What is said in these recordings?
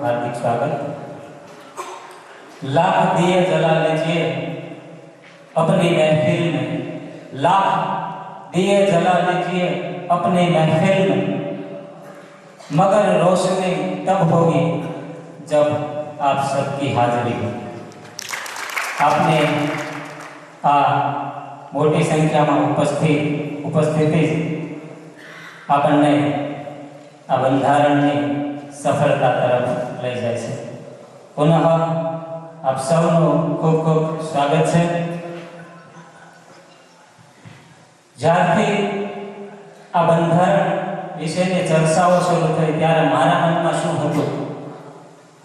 हार्दिक स्वागत लाख दिए जला लीजिए अपनी महफिल में लाख दिए जला लीजिए अपनी महफिल में मगर रोशनी तब होगी जब आप सबकी हाजिरी हो આપને આ મોટી સંખ્યામાં ઉપસ્થિત ઉપસ્થિતિ આપણને આ બંધારણની સફળતા તરફ લઈ જાય છે. પુનઃ આપ સૌનું ખૂબ ખૂબ સ્વાગત છે. જ્યારથી આ બંધારણ વિશેની ચર્ચાઓ શરૂ થઈ ત્યારે મારા મનમાં શું હતું?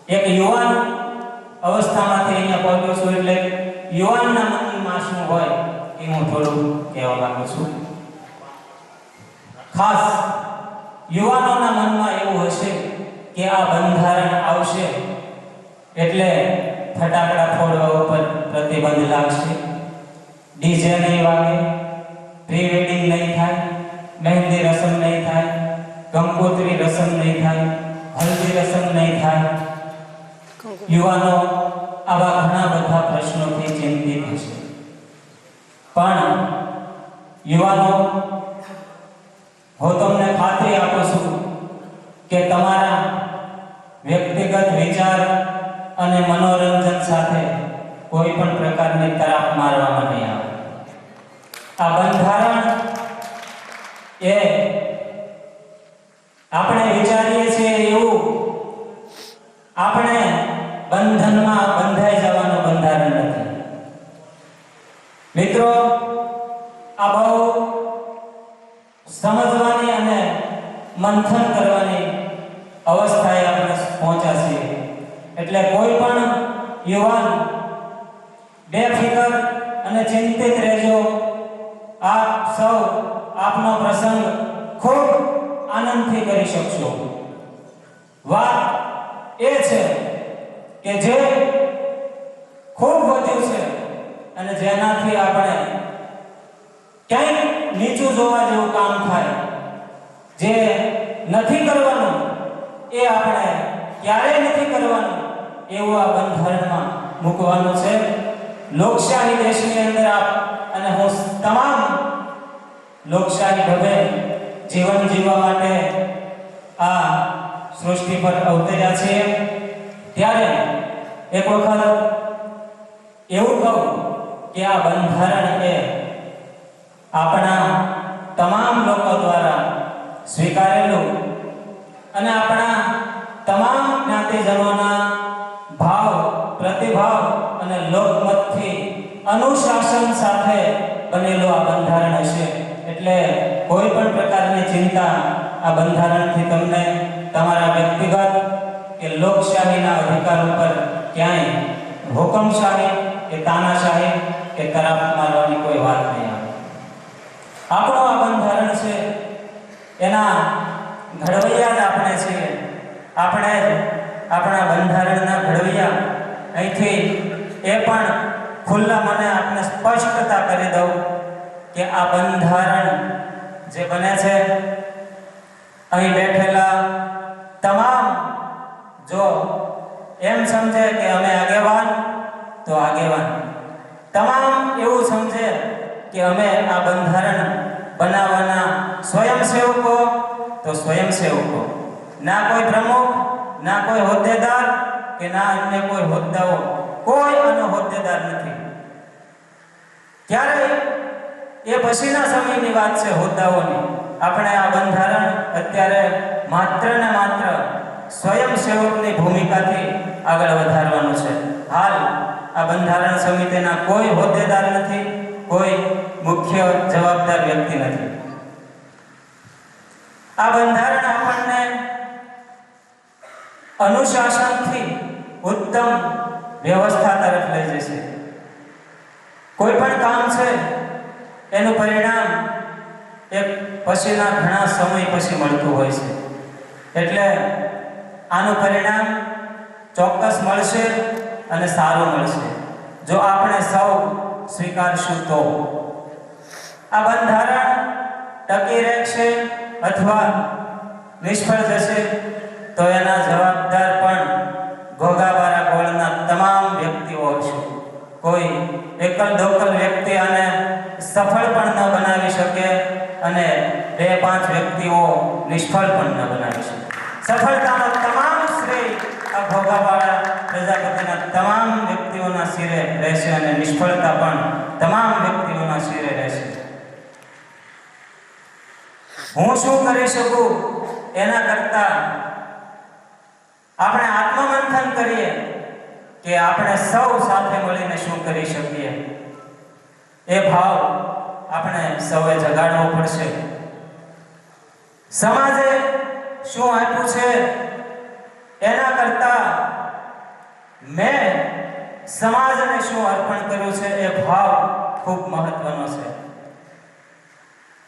એક યુવાન અવસ્થામાંથી અહીંયા પહોંચ્યો છું એટલે યુવાનના મનમાં શું હોય એ હું થોડું કહેવા માંગુ છું. ખાસ યુવાનોના મનમાં એવું હશે કે આ બંધારણ આવશે એટલે ફટાકડા ફોડવા ઉપર પ્રતિબંધ લાગશે. ડીજે નહીં વાગે, પ્રી વેડિંગ નહીં થાય, મહેંદી રસમ નહીં થાય કંકોત્રી રસમ નહીં થાય, હલ્દી રસમ નહીં થાય. યુવાનો આવા ઘણા બધા પ્રશ્નોથી ચિંતિત હશે. પણ યુવાનો, હું તમને ખાતરી આપું છું કે તમારા મનોરંજન સાથે કોઈ પણ પ્રકારની તરાપ મારવામાં નહીં આવે. આ બંધારણ એ આપણે વિચારીએ છીએ એવું આપણે બંધનમાં બંધાઈ જવાનું બંધારણ નથી. મિત્રો, આ બહુ સમજવાની અને મંથન કરવાની અવસ્થાએ આપણે પહોંચ્યા છીએ. એટલે કોઈ પણ યુવાન બેફિકર અને ચિંતિત રહેજો. આપ સૌ આપનો પ્રસંગ ખૂબ આનંદથી કરી શકશો. વાત એ છે કે જે ખૂબ વધ્યું છે અને જેનાથી આપણે ક્યાંય નીચું જોવા જેવું કામ થાય, જે નથી કરવાનું, એ આપણે ક્યારેય નથી કરવાનું. એવું આ બંધારણમાં મૂકવાનું છે. લોકશાહી દેશની અંદર આપ અને હું તમામ લોકશાહી ઢબે જીવન જીવવા માટે આ સૃષ્ટિ પર અવતર્યા છે ત્યારે એક વખત એવું કહું કે આ બંધારણ એ આપણા તમામ લોકો દ્વારા સ્વીકારેલું અને આપણા તમામ જ્ઞાતિજનોના લોકમતથી અનુશાસન સાથે બનેલું આ બંધારણ હશે. એટલે કોઈ પણ પ્રકારની ચિંતા આ બંધારણથી તમને તમારા વ્યક્તિગત કે લોકશાહીના અધિકાર ઉપર ક્યાંય હુકમશાહી કે તાનાશાહી કે તરાપ મારવાની કોઈ વાત નહીં. આપણું આ બંધારણ છે, એના ઘડવૈયા જ આપણે છીએ. આપણે આપણા બંધારણના ઘડવૈયા. અહીંથી એ પણ ખુલ્લા મને આપને સ્પષ્ટતા કરી દઉં કે આ બંધારણ જે બને છે, અહીં બેઠેલા તમામ જો એમ સમજે કે અમે આગેવાન, તો આગેવાન. તમામ એવું સમજે કે અમે આ બંધારણ બનાવવાના સ્વયંસેવકો, તો સ્વયંસેવકો. ના કોઈ પ્રમુખ, ના કોઈ હોદ્દેદાર કે ના અન્ય કોઈ હોદ્દાઓ. કોઈ આનો હોદ્દેદાર નથી. ક્યારે એ પછીના સમયની વાત છે હોદ્દાઓની. આપણે આ બંધારણ અત્યારે માત્ર ને માત્ર સ્વયંસેવકની ભૂમિકાથી આગળ વધારવાનું છે. હાલ આ બંધારણ સમિતિના કોઈ હોદ્દેદાર નથી, કોઈ મુખ્ય જવાબદાર વ્યક્તિ નથી. આ બંધારણ આપણને અનુશાસનથી ઉત્તમ વ્યવસ્થા તરફ લઈ જશે. કોઈ પણ કામ છે, એનું પરિણામ એક પછીના ઘણા સમય પછી મળતું હોય છે. એટલે આનું પરિણામ ચોક્કસ મળશે અને સારું મળશે. જો આપણે સૌ સ્વીકારશું તો. આ બંધારણ ટકી રહેશે અથવા નિષ્ફળ જશે, તો એના જવાબદાર પણ સફળ પણ ન બનાવી શકે અને બે પાંચ વ્યક્તિઓ નિષ્ફળ પણ ન બનાવી શકે. સફળતાનો તમામ શ્રેય આ પ્રજાપતિના તમામ વ્યક્તિઓના શિરે રહેશે અને નિષ્ફળતા પણ તમામ વ્યક્તિઓના શિરે રહેશે. હું શું કરી શકું? એના કરતા આપણે આત્મમંથન કરીએ કે આપણે સૌ સાથે મળીને શું કરી શકીએ? એ ભાવ આપણે સૌએ જગાડવો પડશે. સમાજે શું આપ્યું છે? એના કરતા મેં સમાજને શું અર્પણ કર્યું છે? એ ભાવ ખૂબ મહત્વનો છે.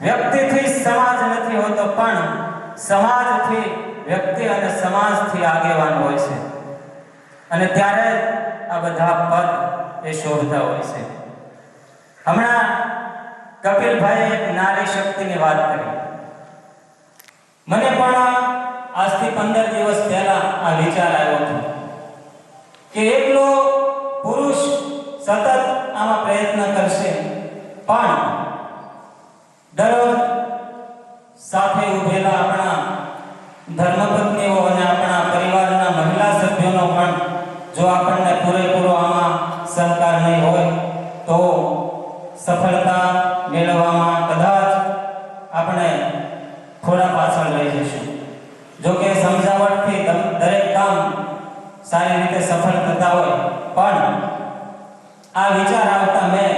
વ્યક્તિથી સમાજ નથી હોતો, પણ સમાજથી વ્યક્તિ અને સમાજથી આગેવાન હોય છે. અને ત્યારે આ બધા પદ એ શોભતા હોય છે. હમણાં કપિલભાઈએ નારી શક્તિની વાત કરી. મને પણ આજથી પંદર દિવસ પહેલા આ વિચાર આવ્યો હતો કે એકલો પુરુષ સતત આમાં પ્રયત્ન કરશે, પણ દરરોજ સાથે ઉભેલા આપણા ધર્મપત્નીઓ અને આપણા પરિવારના મહિલા સભ્યોનો પણ જો આપણને પૂરેપૂરો આમાં સહકાર નહીં હોય, તો સફળતા મેળવવામાં કદાચ આપણે થોડા પાછળ રહી જઈશું. જો કે સમજાવટથી દરેક કામ સારી રીતે સફળ થતા હોય, પણ આ વિચાર આવતા મેં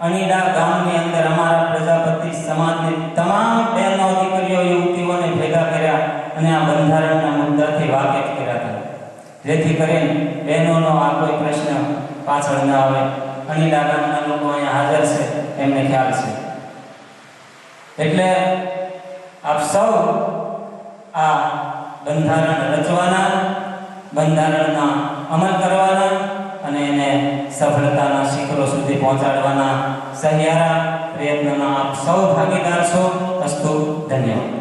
અણીડા ગામની અંદર અમારા પ્રજાપતિ સમાજની તમામ બહેનો, દીકરીઓ, યુવતીઓને ભેગા કર્યા અને આ બંધારણના મુદ્દાથી વાકેફ કર્યા હતા. જેથી કરીને બહેનોનો આ કોઈ પ્રશ્ન પાછળ ન આવે. અણીડા ગામના લોકો અહીંયા હાજર છે, એમને ખ્યાલ છે. એટલે આપ સૌ આ બંધારણ રચવાના, બંધારણના અમલ કરવાના અને એને સફળતાના શિખરો સુધી પહોંચાડવાના સહિયારા પ્રયત્નમાં આપ સૌ ભાગીદાર છો. અસ્તુ, ધન્યવાદ.